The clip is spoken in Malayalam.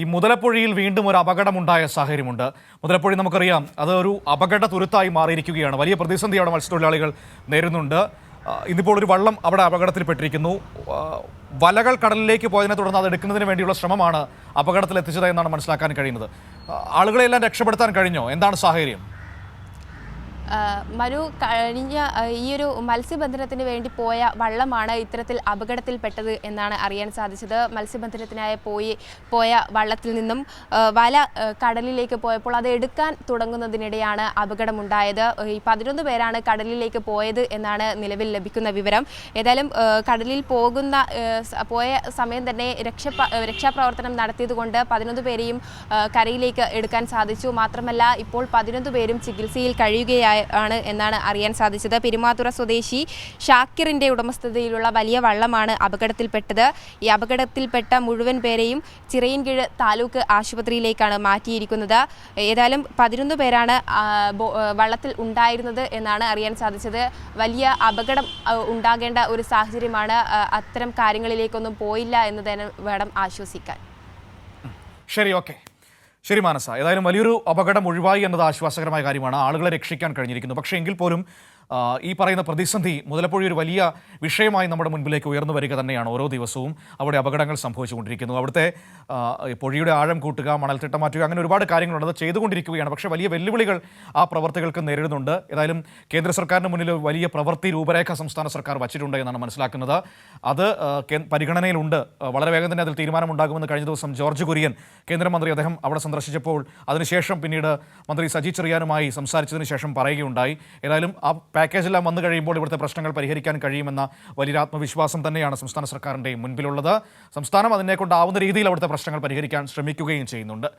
ഈ മുതലപ്പുഴയിൽ വീണ്ടും ഒരു അപകടമുണ്ടായ സാഹചര്യമുണ്ട്. മുതലപ്പുഴ നമുക്കറിയാം അത് ഒരു അപകട തുരുത്തായി മാറിയിരിക്കുകയാണ്. വലിയ പ്രതിസന്ധി അവിടെ മത്സ്യത്തൊഴിലാളികൾ നേരുന്നുണ്ട് ഇന്നിപ്പോൾ ഒരു വള്ളം അവിടെ അപകടത്തിൽപ്പെട്ടിരിക്കുന്നു വലകൾ കടലിലേക്ക് പോയതിനെ തുടർന്ന് അത് എടുക്കുന്നതിന് വേണ്ടിയുള്ള ശ്രമമാണ് അപകടത്തിൽ എത്തിച്ചത് എന്നാണ് മനസ്സിലാക്കാൻ കഴിയുന്നത്. ആളുകളെല്ലാം രക്ഷപ്പെടുത്താൻ കഴിഞ്ഞോ? എന്താണ് സാഹചര്യം? മനു കഴിഞ്ഞ ഈ ഒരു മത്സ്യബന്ധനത്തിന് വേണ്ടി പോയ വള്ളമാണ് ഇത്തരത്തിൽ അപകടത്തിൽപ്പെട്ടത് എന്നാണ് അറിയാൻ സാധിച്ചത്. മത്സ്യബന്ധനത്തിനായി പോയി പോയ വള്ളത്തിൽ നിന്നും വല കടലിലേക്ക് പോയപ്പോൾ അത് എടുക്കാൻ തുടങ്ങുന്നതിനിടെയാണ് അപകടമുണ്ടായത്. ഈ പതിനൊന്ന് പേരാണ് കടലിലേക്ക് പോയത് എന്നാണ് നിലവിൽ ലഭിക്കുന്ന വിവരം. ഏതായാലും കടലിൽ പോകുന്ന പോയ സമയം തന്നെ രക്ഷ രക്ഷാപ്രവർത്തനം നടത്തിയതുകൊണ്ട് പതിനൊന്ന് പേരെയും കരയിലേക്ക് എടുക്കാൻ സാധിച്ചു. മാത്രമല്ല ഇപ്പോൾ പതിനൊന്ന് പേരും ചികിത്സയിൽ കഴിയുകയായി ആണ് എന്നാണ് അറിയാൻ സാധിച്ചത്. പെരുമാതുറ സ്വദേശി ഷാക്കിറിന്റെ ഉടമസ്ഥതയിലുള്ള വലിയ വള്ളമാണ് അപകടത്തിൽപ്പെട്ടത്. ഈ അപകടത്തിൽപ്പെട്ട മുഴുവൻ പേരെയും ചിറയൻകീഴ് താലൂക്ക് ആശുപത്രിയിലേക്കാണ് മാറ്റിയിരിക്കുന്നത്. ഏതായാലും പതിനൊന്ന് പേരാണ് വള്ളത്തിൽ ഉണ്ടായിരുന്നത് എന്നാണ് അറിയാൻ സാധിച്ചത്. വലിയ അപകടം ഉണ്ടാകേണ്ട ഒരു സാഹചര്യമാണ് അത്തരം കാര്യങ്ങളിലേക്കൊന്നും പോയില്ല എന്ന് തന്നെ വേണം ആശ്വസിക്കാൻ. ശരി ഓക്കെ. ശരി മാനസ ഏതായാലും വലിയൊരു അപകടം ഒഴിവായി എന്നത് ആശ്വാസകരമായ കാര്യമാണ്. ആളുകളെ രക്ഷിക്കാൻ കഴിഞ്ഞിരിക്കുന്നു. പക്ഷേ എങ്കിൽ പോലും ഈ പറയുന്ന പ്രതിസന്ധി മുതലപ്പുഴ ഒരു വലിയ വിഷയമായി നമ്മുടെ മുൻപിലേക്ക് ഉയർന്നു വരിക തന്നെയാണ് ഓരോ ദിവസവും അവിടെ അപകടങ്ങൾ സംഭവിച്ചുകൊണ്ടിരിക്കുന്നു. അവിടുത്തെ പുഴയുടെ ആഴം കൂട്ടുക മണൽത്തിട്ട മാറ്റുക അങ്ങനെ ഒരുപാട് കാര്യങ്ങളുണ്ട്. അത് ചെയ്തുകൊണ്ടിരിക്കുകയാണ്. പക്ഷേ വലിയ വെല്ലുവിളികൾ ആ പ്രവർത്തികൾക്ക് നേരിടുന്നുണ്ട്. ഏതായാലും കേന്ദ്ര സർക്കാരിന് മുന്നിൽ വലിയ പ്രവൃത്തി രൂപരേഖ സംസ്ഥാന സർക്കാർ വച്ചിട്ടുണ്ട് എന്നാണ് മനസ്സിലാക്കുന്നത്. അത് പരിഗണനയിലുണ്ട്. വളരെ വേഗം തന്നെ അതിൽ തീരുമാനമുണ്ടാകുമെന്ന് കഴിഞ്ഞ ദിവസം ജോർജ് കുര്യൻ കേന്ദ്രമന്ത്രി അദ്ദേഹം അവിടെ സന്ദർശിച്ചപ്പോൾ അതിനുശേഷം പിന്നീട് മന്ത്രി സജി ചെറിയാനുമായി സംസാരിച്ചതിന് ശേഷം പറയുകയുണ്ടായി. ഏതായാലും ആ പാക്കേജെല്ലാം വന്നു കഴിയുമ്പോൾ ഇവിടുത്തെ പ്രശ്നങ്ങൾ പരിഹരിക്കാൻ കഴിയുമെന്ന വലിയൊരു ആത്മവിശ്വാസം തന്നെയാണ് സംസ്ഥാന സർക്കാരിന്റെയും മുൻപിലുള്ളത്. സംസ്ഥാനം അതിനെക്കൊണ്ടാവുന്ന രീതിയിൽ അവിടുത്തെ പ്രശ്നങ്ങൾ പരിഹരിക്കാൻ ശ്രമിക്കുകയും ചെയ്യുന്നുണ്ട്.